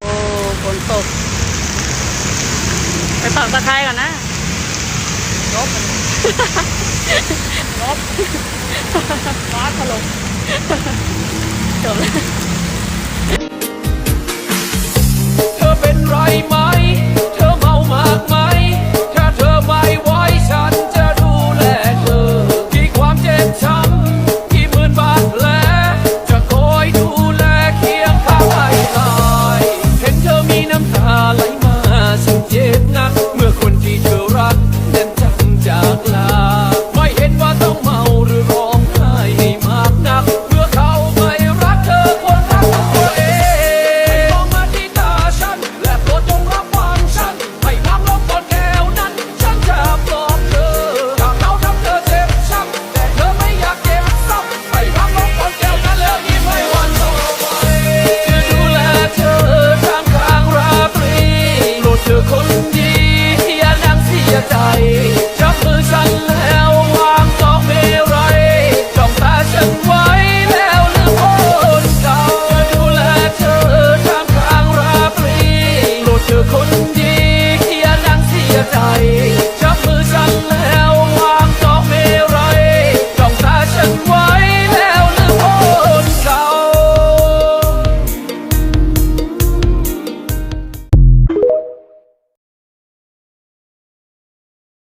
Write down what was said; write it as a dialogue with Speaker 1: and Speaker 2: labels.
Speaker 1: โอ้ฝนตก ไปฝั่งตะไคร้ก่อนนะ
Speaker 2: ลบลบฟ้าถล่ม
Speaker 1: จบแล้ว